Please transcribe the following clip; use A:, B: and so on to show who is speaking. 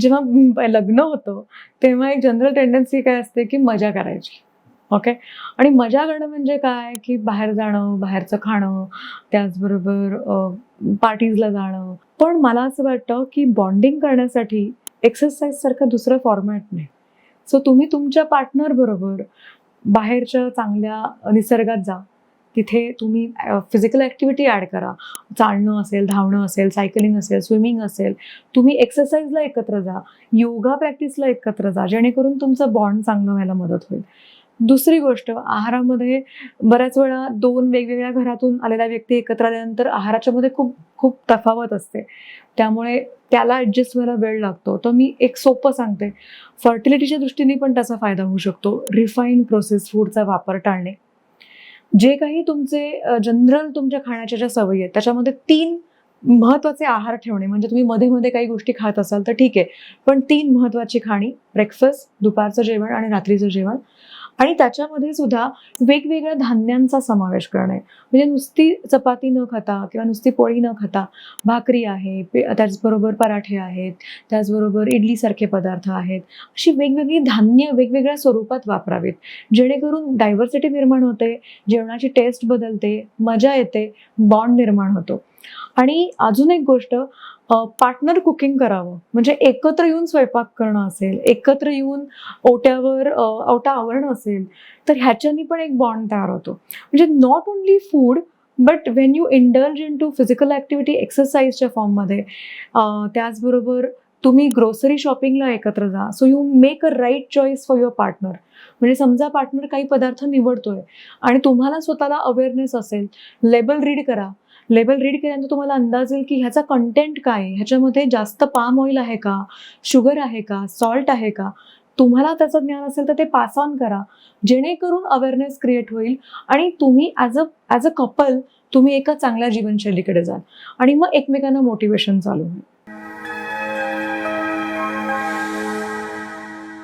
A: जेव्हा लग्न होतं तेव्हा एक जनरल टेंडन्सी काय असते की मजा करायची. ओके आणि मजा करणं म्हणजे काय? की बाहेर जाणं बाहेरचं खाणं त्याचबरोबर पार्टीजला जाणं. पण मला असं वाटतं की बॉन्डिंग करण्यासाठी एक्सरसाइज सारखं दुसरं फॉर्मॅट नाही. सो तुम्ही तुमच्या पार्टनर बरोबर बाहेरच्या चांगल्या निसर्गात जा. तिथे तुम्ही फिजिकल ॲक्टिव्हिटी ॲड करा. चालणं असेल धावणं असेल सायकलिंग असेल स्विमिंग असेल तुम्ही एक्सरसाइजला एकत्र जा. योगा प्रॅक्टिसला एकत्र जा जेणेकरून तुमचं बॉन्ड चांगलं व्हायला मदत होईल. दुसरी गोष्ट आहारामध्ये बऱ्याच वेळा दोन वेगवेगळ्या घरातून आलेल्या व्यक्ती एकत्र आल्यानंतर आहाराच्या मध्ये खूप खूप तफावत असते. त्यामुळे त्याला ॲडजस्ट व्हायला वेळ लागतो. तर मी एक सोपं सांगते. फर्टिलिटीच्या दृष्टीने पण त्याचा फायदा होऊ शकतो. रिफाईंड प्रोसेस फूडचा वापर टाळणे. जे काही तुमचे जनरल तुमच्या खाण्याच्या ज्या सवयी आहेत त्याच्यामध्ये तीन महत्त्वाचे आहार ठेवणे म्हणजे तुम्ही मध्ये मध्ये काही गोष्टी खात असाल तर ठीक आहे. पण तीन महत्वाची खाणी ब्रेकफास्ट दुपारचं जेवण आणि रात्रीचं जेवण. आणि त्याच्यामध्ये सुद्धा वेगवेगळ्या धान्यांचा समावेश करणे. म्हणजे नुसती चपाती न खाता किंवा नुसती पोळी न खाता भाकरी आहे त्याचबरोबर पराठे आहेत त्याचबरोबर इडलीसारखे पदार्थ आहेत अशी वेगवेगळी धान्य वेगवेगळ्या स्वरूपात वापरावीत. जेणेकरून डायव्हर्सिटी निर्माण होते जेवणाची टेस्ट बदलते मजा येते बॉन्ड निर्माण होतो. आणि अजून एक गोष्ट पार्टनर कुकिंग करावं. म्हणजे एकत्र येऊन स्वयंपाक करणं असेल एकत्र येऊन ओट्यावर ओटा आवरणं असेल तर ह्याच्यानी पण एक बॉन्ड तयार होतो. म्हणजे not only food but when you indulge in to physical activity एक्सरसाइजच्या फॉर्ममध्ये त्याचबरोबर तुम्ही ग्रोसरी शॉपिंगला एकत्र जा. So you make a right choice for your partner म्हणजे समजा पार्टनर काही पदार्थ निवडतोय आणि तुम्हाला स्वतःला अवेअरनेस असेल लेबल रीड करा. लेबल रीड केल्यानंतर तुम्हाला अंदाज येईल की ह्याचा कंटेंट काय ह्याच्यामध्ये जास्त पाम ऑइल आहे का? शुगर आहे का? सॉल्ट आहे का? तुम्हाला त्याचं ज्ञान असेल तर ते पास ऑन करा. जेणेकरून अवेअरनेस क्रिएट होईल आणि तुम्ही as a as a couple तुम्ही एका चांगल्या जीवनशैलीकडे जाल. आणि मग एकमेकांना मोटिवेशन चालू होईल.